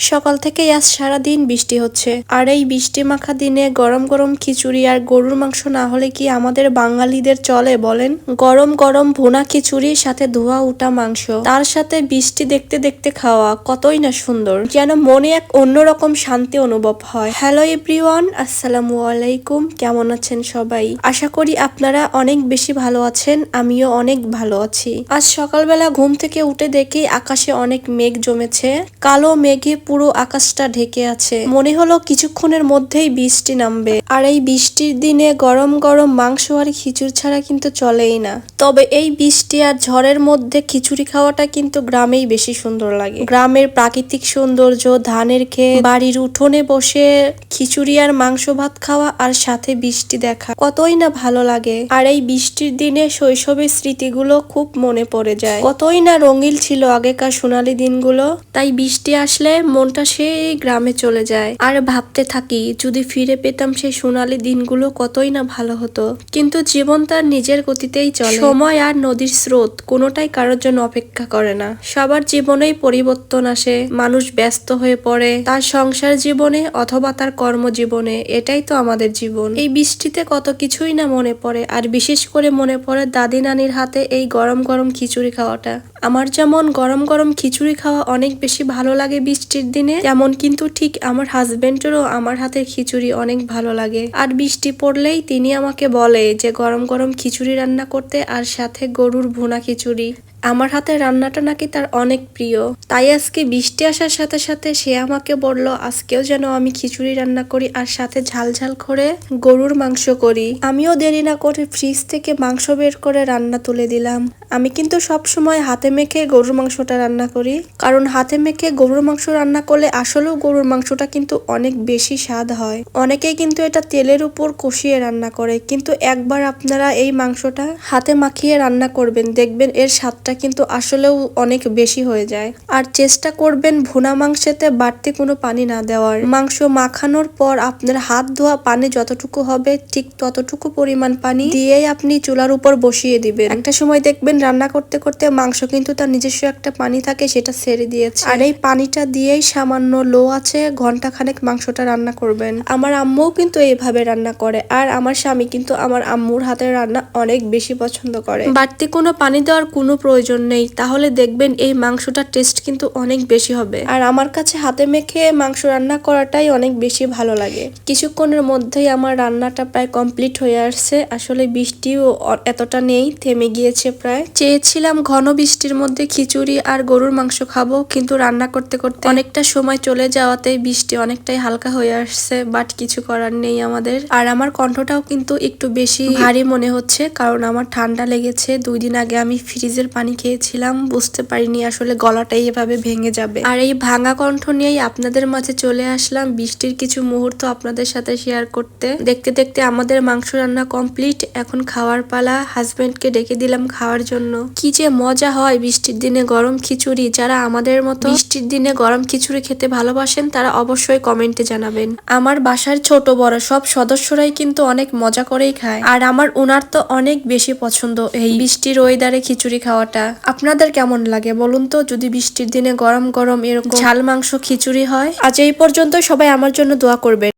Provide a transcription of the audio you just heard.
সকাল থেকে আজ সারাদিন বৃষ্টি হচ্ছে। আর এই বৃষ্টি মাখা দিনে গরম গরম খিচুড়ি আর গরুর মাংস না হলে কি আমাদের বাঙালিদের চলে বলেন? গরম গরম ভুনা খিচুড়ির সাথে ধোয়া উঠা মাংস, তার সাথে বৃষ্টি দেখতে দেখতে খাওয়া কতই না সুন্দর। যেন মনে এক অন্যরকম শান্তি অনুভব হয়। হ্যালো এভরিওয়ান, আসসালামু আলাইকুম। কেমন আছেন সবাই? আশা করি আপনারা অনেক বেশি ভালো আছেন, আমিও অনেক ভালো আছি। আজ সকালবেলা ঘুম থেকে উঠে দেখি আকাশে অনেক মেঘ জমেছে। কালো মেঘে পুরো আকাশটা ঢেকে আছে। মনে হলো কিছুক্ষণের মধ্যেই বৃষ্টি নামবে। আর এই বৃষ্টির দিনে গরম গরম মাংস আর খিচুড়ি ছাড়া কিন্তু চলেই না। তবে এই বৃষ্টি আর ঝড়ের মধ্যে খিচুড়ি খাওয়াটা কিন্তু গ্রামেই বেশি সুন্দর লাগে। গ্রামের প্রাকৃতিক সৌন্দর্য, ধানের খেয়ে বাড়ির উঠোনে বসে খিচুড়ি আর মাংস ভাত খাওয়া আর সাথে বৃষ্টি দেখা, কতই না ভালো লাগে। আর এই বৃষ্টির দিনে শৈশবের স্মৃতিগুলো খুব মনে পড়ে যায়। কতই না রঙিল ছিল আগেকার সোনালী দিনগুলো। তাই বৃষ্টি আসলে মনটা সেই গ্রামে চলে যায়। আর ভাবতে থাকি, যদি ফিরে পেতাম সেই সোনালী দিনগুলো কতই না ভালো হতো। কিন্তু জীবন তার নিজের গতিতেই চলে। সময় আর নদীর স্রোত কোনোটাই কারোর জন্য অপেক্ষা করে না। সবার জীবনেই পরিবর্তন আসে। মানুষ ব্যস্ত হয়ে পড়ে। তার সংসার জীবনে অথবা তার কর্মজীবনে, এটাই তো আমাদের জীবন। এই বৃষ্টিতে কত কিছুই না মনে পড়ে। আর বিশেষ করে মনে পড়ে দাদি নানির হাতে এই গরম গরম খিচুড়ি খাওয়াটা। আমার যেমন গরম গরম খিচুড়ি খাওয়া অনেক বেশি ভালো লাগে বৃষ্টির দিনে যেমন কিন্তু ঠিক আমার হাজবেন্ডেরও আমার হাতের খিচুড়ি অনেক ভালো লাগে। আর বৃষ্টি পড়লেই তিনি আমাকে বলে যে গরম গরম খিচুড়ি রান্না করতে আর সাথে গরুর ভুনা খিচুড়ি। আমার হাতে রান্নাটা নাকি তার অনেক প্রিয়। তাই আজকে বৃষ্টি আসার সাথে সাথে সে আমাকে বলল, আজকেও যেন আমি খিচুড়ি রান্না করি আর সাথে ঝাল ঝাল করে গরুর মাংস করি। আমিও দেরি না করে ফ্রিজ থেকে মাংস বের করে রান্না তুলে দিলাম। আমি কিন্তু সব সময় হাতে মেখে গরুর মাংসটা রান্না করি, কারণ হাতে মেখে গরুর মাংস রান্না করলে আসলেও গরুর মাংসটা কিন্তু অনেক বেশি স্বাদ হয়। অনেকেই কিন্তু এটা তেলের উপর কষিয়ে রান্না করে, কিন্তু একবার আপনারা এই মাংসটা হাতে মাখিয়ে রান্না করবেন, দেখবেন এর স্বাদটা কিন্তু আসলেও অনেক বেশি হয়ে যায়। আর চেষ্টা করবেন ভুনা মাংসেতে বাড়তি কোনো পানি না দেওয়ার। মাংস মাখানোর পর আপনার হাত ধোয়া পানি যতটুকু হবে, ঠিক ততটুকু পরিমাণ পানি দিয়েই আপনি চুলার উপর বসিয়ে দিবেন। একটা সময় দেখবেন রান্না করতে করতে মাংস কিন্তু তার নিজস্ব একটা পানি থাকে, সেটা ছেড়ে দিয়েছে। আর এই পানিটা দিয়েই সামান্য লো আছে ঘণ্টা খানেক মাংসটা রান্না করবেন। আমার আম্মুও কিন্তু এইভাবে রান্না করে, আর আমার স্বামী কিন্তু আমার আম্মুর হাতের রান্না অনেক বেশি পছন্দ করে। বাড়তি কোনো পানি দেওয়ার কোনো প্রয়োজন নেই, তাহলে দেখবেন এই মাংসটার টেস্ট কিন্তু অনেক বেশি হবে। আর আমার কাছে হাতে মেখে মাংস রান্না করাটাই অনেক বেশি ভালো লাগে। কিছুক্ষণের মধ্যেই আমার রান্নাটা প্রায় কমপ্লিট হয়ে আসছে। আসলে বৃষ্টিও এতটা নেই, থেমে গিয়েছে প্রায়। চেয়েছিলাম ঘন বৃষ্টির মধ্যে খিচুড়ি আর গরুর মাংস খাব, কিন্তু রান্না করতে করতে অনেকটা সময় চলে যাওয়াতে বৃষ্টি অনেকটাই হালকা হয়ে আসছে বাট কিছু করার নেই আমাদের। আর আমার কণ্ঠটাও কিন্তু একটু বেশি ভারী মনে হচ্ছে, কারণ আমার ঠান্ডা লেগেছে। দুই দিন আগে আমি ফ্রিজের পানি খেয়েছিলাম, বুঝতে পারিনি আসলে গলাটাই এভাবে ভেঙে যাবে। আর এই ভাঙা কণ্ঠ নিয়েই আপনাদের মাঝে চলে আসলাম বৃষ্টির কিছু মুহূর্ত আপনাদের সাথে শেয়ার করতে। দেখতে দেখতে আমাদের মাংস রান্না কমপ্লিট এখন খাওয়ার পালা হাজবেন্ডকে ডেকে দিলাম খাওয়ার জন্য। কি যে মজা হয় বৃষ্টির দিনে গরম খিচুড়ি, যারা আমাদের মতো বৃষ্টির দিনে গরম খিচুড়ি খেতে ভালোবাসেন, তারা অবশ্যই কমেন্টে জানাবেন। আমার বাসার ছোট বড় সব সদস্যরাই কিন্তু অনেক মজা করেই খায়। আর আমার উনার তো অনেক বেশি পছন্দ এই বৃষ্টির ওয়েদারে খিচুড়ি খাওয়াটা। আপনাদের কেমন লাগে বলুন তো? যদি বৃষ্টির দিনে গরম গরম এরকম ঝাল মাংস খিচুড়ি হয়? আজ এই পর্যন্ত সবাই আমার জন্য দোয়া করবে